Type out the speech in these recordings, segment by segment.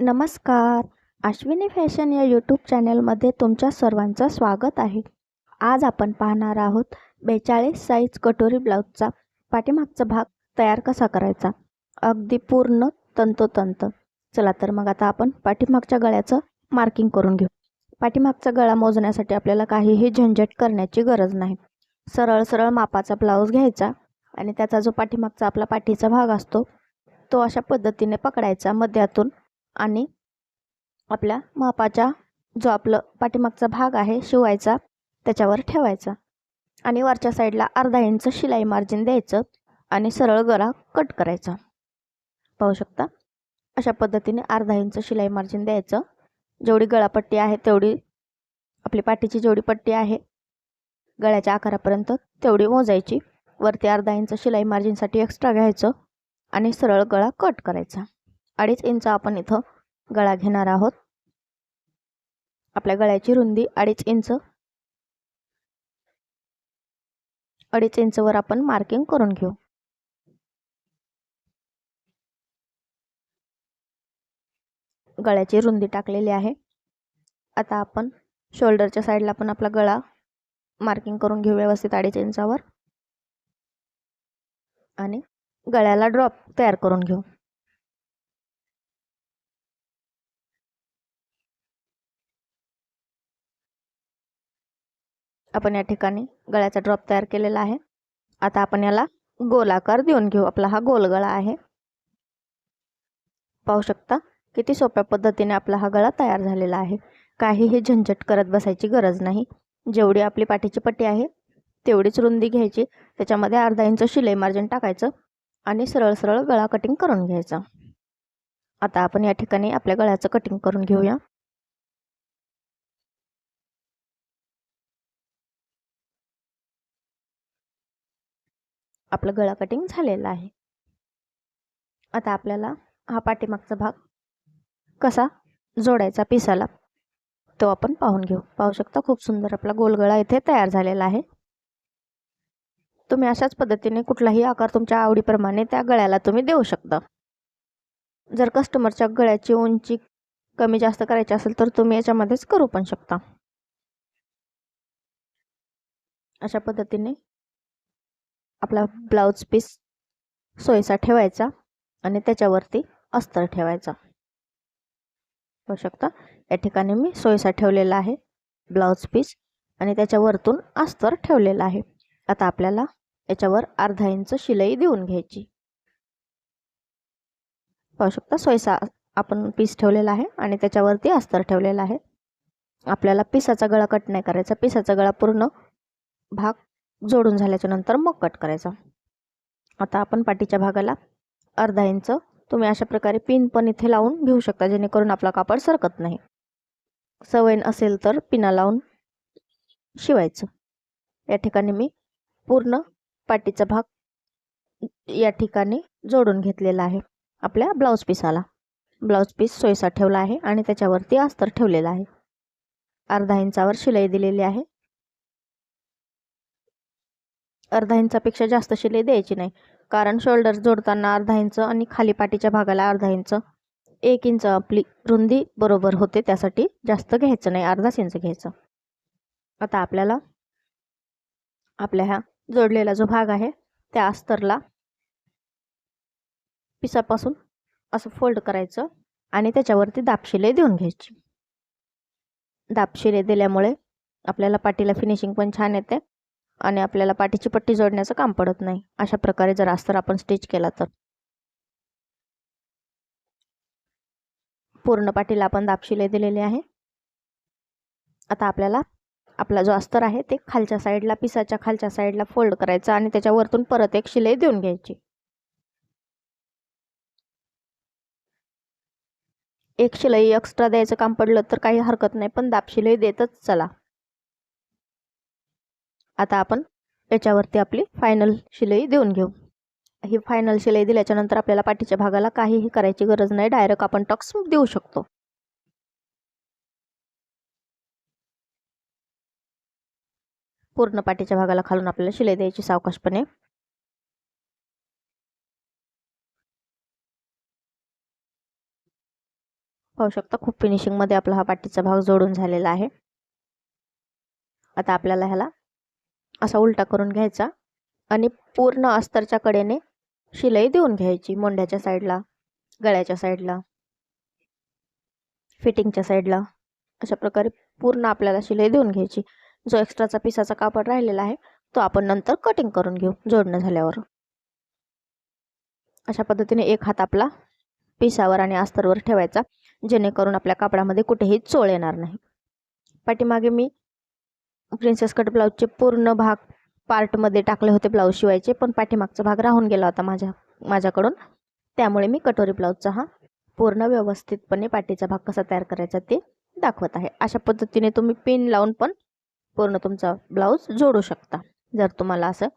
नमस्कार. अश्विनी फॅशन या यूट्यूब चॅनलमध्ये तुमच्या सर्वांचं स्वागत आहे. आज आपण पाहणार आहोत बेचाळीस साईज कटोरी ब्लाऊजचा पाठीमागचा भाग तयार कसा करायचा? अगदी पूर्ण तंतोतंत. चला तर मग आता आपण पाठीमागच्या गळ्याचं मार्किंग करून घेऊ. पाठीमागचा गळा मोजण्यासाठी आपल्याला काहीही झंझट करण्याची गरज नाही. सरळ सरळ मापाचा ब्लाऊज घ्यायचा आणि त्याचा जो पाठीमागचा आपला पाठीचा भाग असतो तो अशा पद्धतीने पकडायचा. मध्यातून आणि आपल्या मापाच्या जो आपलं पाठीमागचा भाग आहे शिवायचा त्याच्यावर ठेवायचा. आणि वरच्या साईडला अर्धा इंच शिलाई मार्जिन द्यायचं आणि सरळ गळा कट करायचा. पाहू शकता? अशा पद्धतीने अर्धा इंच शिलाई मार्जिन द्यायचं. जेवढी गळापट्टी आहे तेवढी आपली पाठीची जेवढी पट्टी आहे गळ्याच्या आकारापर्यंत तेवढी मोजायची. वरती अर्धा इंच शिलाई मार्जिनसाठी एक्स्ट्रा घ्यायचं आणि सरळ गळा कट करायचा. अडीच इंच आपण इथं गळा घेणार आहोत. आपल्या गळ्याची रुंदी अडीच इंच. अडीच इंचवर आपण मार्किंग करून घेऊ. गळ्याची रुंदी टाकलेली आहे. आता आपण शोल्डरच्या साईडला पण आपला गळा मार्किंग करून घेऊ व्यवस्थित अडीच इंचावर. आणि गळ्याला ड्रॉप तयार करून घेऊ. आपण या ठिकाणी गळ्याचा ड्रॉप तयार केलेला आहे. आता आपण याला गोल आकार देऊन घेऊ. आपला हा गोल गळा आहे. पाहू शकता किती सोप्या पद्धतीने आपला हा गळा तयार झालेला आहे. काहीही झंझट करत बसायची गरज नाही. जेवढी आपली पाठीची पट्टी आहे तेवढीच रुंदी घ्यायची. त्याच्यामध्ये अर्धा इंच शिलाई मार्जिन टाकायचं आणि सरळ सरळ गळा कटिंग करून घ्यायचा. आता आपण या ठिकाणी आपल्या गळ्याचं कटिंग करून घेऊया. आपलं गळा कटिंग झालेलं आहे. आता आपल्याला हा पाठीमागचा भाग कसा जोडायचा पिसाला तो आपण पाहून घेऊ. पाहू शकता खूप सुंदर आपला गोलगळा इथे तयार झालेला आहे. तुम्ही अशाच पद्धतीने कुठलाही आकार तुमच्या आवडीप्रमाणे त्या गळ्याला तुम्ही देऊ शकता. जर कस्टमरच्या गळ्याची उंची कमी जास्त करायची असेल तर तुम्ही याच्यामध्येच करू पण शकता. अशा पद्धतीने आपला ब्लाऊज पीस सोयीचा ठेवायचा आणि त्याच्यावरती अस्तर ठेवायचा. पाहू शकता? या ठिकाणी मी सोयीसा ठेवलेला आहे ब्लाऊज पीस आणि त्याच्यावरतून अस्तर ठेवलेला आहे. आता आपल्याला याच्यावर अर्धा इंच शिलाई देऊन घ्यायची. पाहू शकता? सोयसा आपण पीस ठेवलेला आहे आणि त्याच्यावरती अस्तर ठेवलेला आहे. आपल्याला पिसाचा गळा कट नाही करायचा. पिसाचा गळा पूर्ण भाग जोडून झाल्याच्यानंतर मग कट करायचा. आता आपण पाठीच्या भागाला अर्धा इंच तुम्ही अशा प्रकारे पिन पण इथे लावून घेऊ शकता जेणेकरून आपला कापड सरकत नाही. सवय असेल तर पिना लावून शिवायचं. या ठिकाणी मी पूर्ण पाठीचा भाग या ठिकाणी जोडून घेतलेला आहे. आपल्या ब्लाऊज पीसाला ब्लाऊज पीस सोयीसा ठेवला आहे आणि त्याच्यावरती अस्तर ठेवलेला आहे. अर्धा इंचावर शिलाई दिलेली आहे. अर्धा इंचापेक्षा जास्त शिलाई द्यायची नाही. कारण शोल्डर जोडताना अर्धा इंच आणि खाली पाठीच्या भागाला अर्धा इंच एक इंच आपली रुंदी बरोबर होते त्यासाठी जास्त घ्यायचं नाही अर्धाच इंच घ्यायचं. आता आपल्याला आपल्या ह्या जोडलेला जो भाग आहे त्या अस्तरला पिसापासून असं फोल्ड करायचं आणि त्याच्यावरती दापशिले देऊन घ्यायची. दापशिले दिल्यामुळे आपल्याला पाठीला फिनिशिंग पण छान येते. आणि आपल्याला पाठीची पट्टी जोडण्याचं काम पडत नाही. अशा प्रकारे जर अस्तर आपण स्टिच केला तर. पूर्ण पाठीला आपण दापशिले दिलेले आहे. आता आपल्याला आपला जो अस्तर आहे ते खालच्या साईडला पिसाच्या खालच्या साईडला फोल्ड करायचं आणि त्याच्यावरतून परत एक शिलाई देऊन घ्यायची. एक शिलाई एक्स्ट्रा द्यायचं काम पडलं तर काही हरकत नाही पण दाब शिलाई देतच चला. आता आपण याच्यावरती आपली फायनल शिलाई देऊन घेऊ. ही फायनल शिलाई दिल्याच्या नंतर आपल्याला पाठीच्या भागाला काहीही करायची गरज नाही. डायरेक्ट आपण टक्स देऊ शकतो. पूर्ण पाठीच्या भागाला खालून आपल्याला शिलाई द्यायची सावकाशपणे. पाहू शकता खूप फिनिशिंगमध्ये आपला हा पाठीचा भाग जोडून झालेला आहे. आता आपल्याला ह्याला असा उलटा करून घ्यायचा आणि पूर्ण अस्तरच्या कडेने शिलाई देऊन घ्यायची मोंड्याच्या साईडला गळ्याच्या साईडला फिटिंगच्या साईडला. अशा प्रकारे पूर्ण आपल्याला शिलाई देऊन घ्यायची. जो एक्स्ट्राचा पिसाचा कापड राहिलेला आहे तो आपण नंतर कटिंग करून घेऊ जोडणं झाल्यावर. अशा पद्धतीने एक हात आपला पिसावर आणि अस्तरवर ठेवायचा जेणेकरून आपल्या कापडामध्ये कुठेही चोळ येणार नाही. पाठीमागे मी प्रिन्सेस कट ब्लाऊजचे पूर्ण भाग पार्टमध्ये टाकले होते ब्लाऊज शिवायचे पण पाठीमागचा भाग राहून गेला होता माझ्या माझ्याकडून. त्यामुळे मी कटोरी ब्लाऊजचा हा पूर्ण व्यवस्थितपणे पाठीचा भाग कसा तयार करायचा ते दाखवत आहे. अशा पद्धतीने तुम्ही पिन लावून पण पूर्ण तुमचा ब्लाऊज जोडू शकता. जर तुम्हाला असं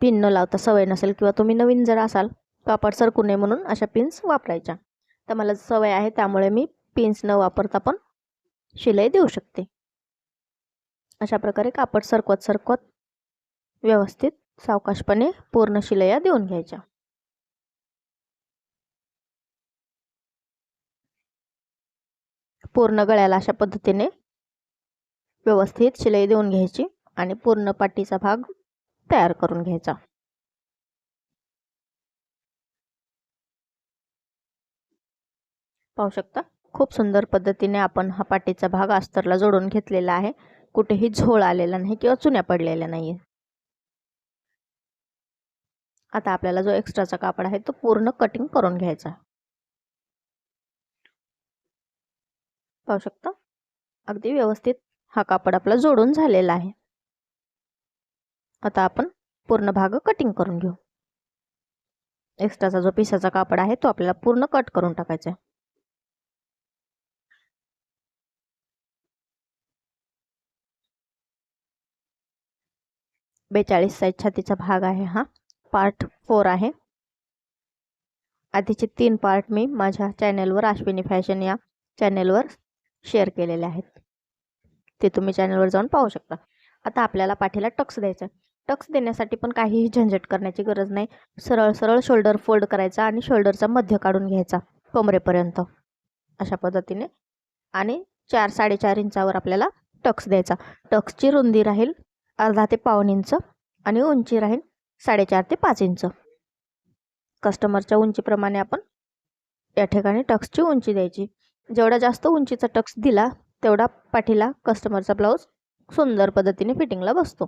पिन न लावता सवय नसेल किंवा तुम्ही नवीन जर असाल कापड सरकू नये म्हणून अशा पिन्स वापरायच्या. तर मला सवय आहे त्यामुळे मी पिन्स न वापरता पण शिलाई देऊ शकते. अशा प्रकारे कापड सरकवत सरकवत व्यवस्थित सावकाशपणे पूर्ण शिलया देऊन घ्यायच्या. पूर्ण गळ्याला अशा पद्धतीने व्यवस्थित शिलाई देऊन घ्यायची आणि पूर्ण पाठीचा भाग तयार करून घ्यायचा. पाहू शकता खूप सुंदर पद्धतीने आपण हा पाठीचा भाग अस्तरला जोडून घेतलेला आहे. कुठेही झोळ आलेला नाही किंवा चुन्या पडलेल्या नाही आता आपल्याला जो एक्स्ट्राचा कापड आहे तो पूर्ण कटिंग करून घ्यायचा. पाहू शकता? अगदी व्यवस्थित हा कापड आपला जोडून झालेला आहे. आता आपण पूर्ण भाग कटिंग करून घेऊ. एक्स्ट्राचा जो पिसाचा कापड आहे तो आपल्याला पूर्ण कट करून टाकायचा आहे. बेचाळीस साईज छातीचा भाग आहे हा. पार्ट फोर आहे. आधीचे तीन पार्ट मी माझ्या चॅनेलवर अश्विनी फॅशन या चॅनेलवर शेअर केलेले आहेत. ते तुम्ही चॅनलवर जाऊन पाहू शकता. आता आपल्याला पाठीला टक्स द्यायचा. टक्स देण्यासाठी पण काहीही झंझट करण्याची गरज नाही. सरळ सरळ शोल्डर फोल्ड करायचा आणि शोल्डरचा मध्य काढून घ्यायचा कमरेपर्यंत. अशा पद्धतीने. आणि चार साडेचार इंचावर आपल्याला टक्स द्यायचा. टक्सची रुंदी राहील अर्धा ते पाऊन इंच आणि उंची राहील साडेचार ते पाच इंच. कस्टमरच्या उंचीप्रमाणे आपण या ठिकाणी टक्सची उंची द्यायची. जेवढा जास्त उंचीचा टक्स दिला तेवढा पाठीला कस्टमरचा ब्लाऊज सुंदर पद्धतीने फिटिंगला बसतो.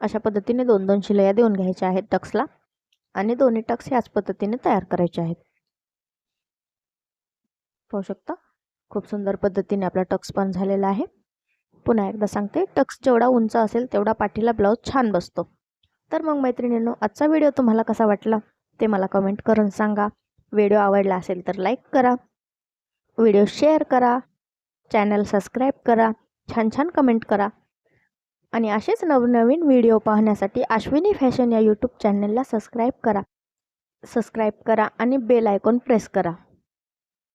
अशा पद्धतीने दोन दोन शिलया देऊन घ्यायच्या आहेत टक्सला आणि दोन्ही टक्स ह्याच पद्धतीने तयार करायचे आहेत. पाहू शकता? खूप सुंदर पद्धतीने आपला टक्स पण झालेला आहे. पुन्हा एकदा सांगते. टक्स जेवढा उंच असेल तेवढा पाठीला ब्लाऊज छान बसतो. तर मग मैत्रिणींनो आजचा व्हिडिओ तुम्हाला कसा वाटला? ते मला कमेंट करून सांगा. व्हिडिओ आवडला असेल तर लाईक करा. व्हिडिओ शेअर करा. चॅनल सबस्क्राईब करा. छान छान कमेंट करा. आणि असेच नवनवीन व्हिडिओ पाहण्यासाठी अश्विनी फॅशन या यूट्यूब चॅनलला सबस्क्राईब करा. सबस्क्राईब करा आणि बेल आयकॉन प्रेस करा.